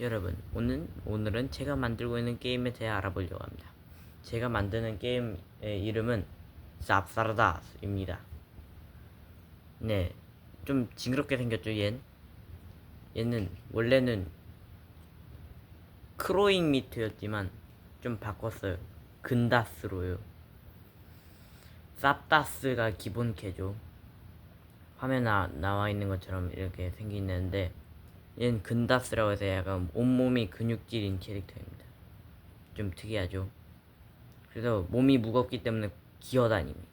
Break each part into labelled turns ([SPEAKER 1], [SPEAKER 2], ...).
[SPEAKER 1] 여러분 오늘 오늘은 제가 만들고 있는 게임에 대해 알아보려고 합니다. 제가 만드는 게임의 이름은 쌉사르다입니다. 네, 좀 징그럽게 생겼죠, 얜. 얘는 원래는 크로잉 미트였지만 좀 바꿨어요. 근다스로요. 쌉다스가 기본 캐죠. 화면에 나, 나와 있는 것처럼 이렇게 생기는데 얘는 근다스라고 해서 약간 온몸이 근육질인 캐릭터입니다. 좀 특이하죠. 그래서 몸이 무겁기 때문에 기어다닙니다.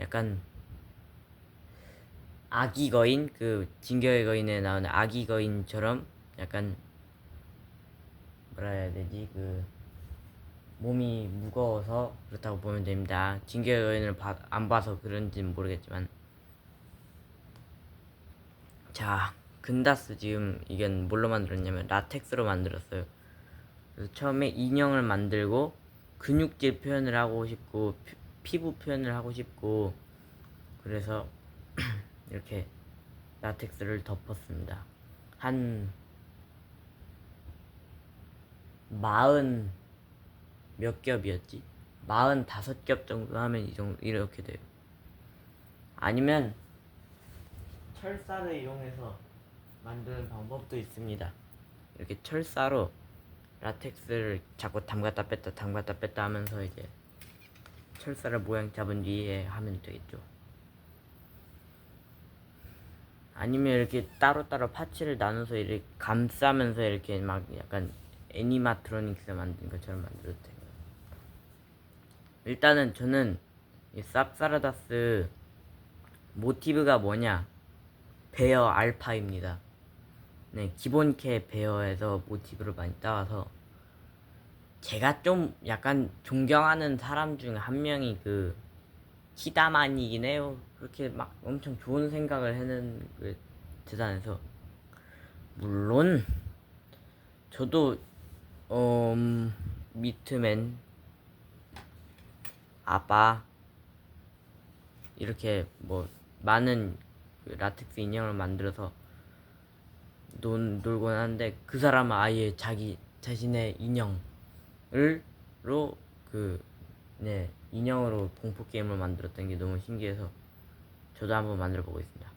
[SPEAKER 1] 약간 아기 거인 그 진격의 거인에 나오는 아기 거인처럼 약간 뭐라 해야 되지 그 몸이 무거워서 그렇다고 보면 됩니다. 진격의 거인을 봐- 안 봐서 그런지는 모르겠지만 자 근다스 지금 이건 뭘로 만들었냐면 라텍스로 만들었어요. 처음에 인형을 만들고 근육질 표현을 하고 싶고 피- 피부 표현을 하고 싶고 그래서 이렇게 라텍스를 덮었습니다. 한 마흔 몇 겹이었지? 마흔 다섯 겹 정도 하면 이 정도 이렇게 돼요. 아니면 철사를 이용해서 만드는 방법도 있습니다. 이렇게 철사로 라텍스를 자꾸 담갔다 뺐다 담갔다 뺐다 하면서 이제 철사를 모양 잡은 뒤에 하면 되겠죠. 아니면 이렇게 따로따로 파츠를 나눠서 이렇게 감싸면서 이렇게 막 약간 애니마트로닉스 만든 것처럼 만들어도 돼요. 일단은 저는 이 쌉사라다스 모티브가 뭐냐? 베어 알파입니다. 네, 기본 캐 베어에서 모티브를 많이 따와서 제가 좀 약간 존경하는 사람 중에 한 명이 그 히다만이긴 해요. 그렇게 막 엄청 좋은 생각을 해는 그 대단해서 물론 저도 어 음, 미트맨 아빠 이렇게 뭐 많은 그 라텍스 인형을 만들어서 논, 놀곤 하는데 그 사람은 아예 자기 자신의 인형을로 그 네 인형으로 공포 게임을 만들었던 게 너무 신기해서 저도 한번 만들어 보고 있습니다.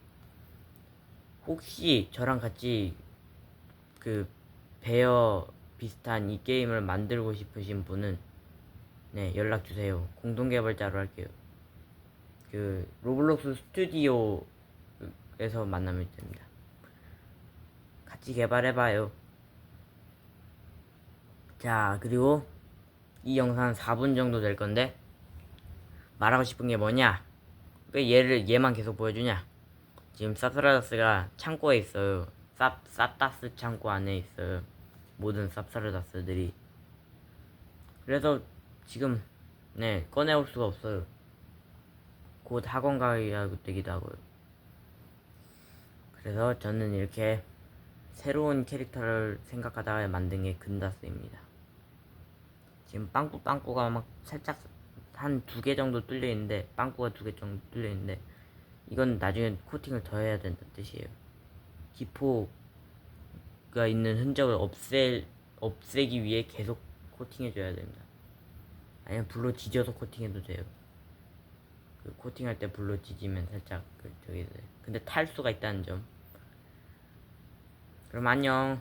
[SPEAKER 1] 혹시 저랑 같이 그 베어 비슷한 이 게임을 만들고 싶으신 분은 네 연락 주세요. 공동 개발자로 할게요. 그 로블록스 스튜디오 에서 만나면 됩니다. 같이 개발해봐요. 자, 그리고 이 영상은 4분 정도 될 건데 말하고 싶은 게 뭐냐? 왜 얘를 얘만 계속 보여주냐? 지금 쌉사라다스가 창고에 있어요. 쌉 쌉다스 창고 안에 있어요. 모든 쌉사라다스들이. 그래서 지금 네 꺼내올 수가 없어요. 곧 학원 가야 되기도 하고요. 그래서 저는 이렇게 새로운 캐릭터를 생각하다가 만든 게 근다스입니다. 지금 빵꾸 빵꾸가 막 살짝 한 두 개 정도 뚫려 있는데 빵꾸가 두 개 정도 뚫려 있는데 이건 나중에 코팅을 더 해야 된다는 뜻이에요. 기포가 있는 흔적을 없앨 없애기 위해 계속 코팅해 줘야 됩니다. 아니면 불로 지져서 코팅해도 돼요. 그 코팅할 때 불로 지지면 살짝 그 저기 돼. 근데 탈 수가 있다는 점. 그럼 안녕.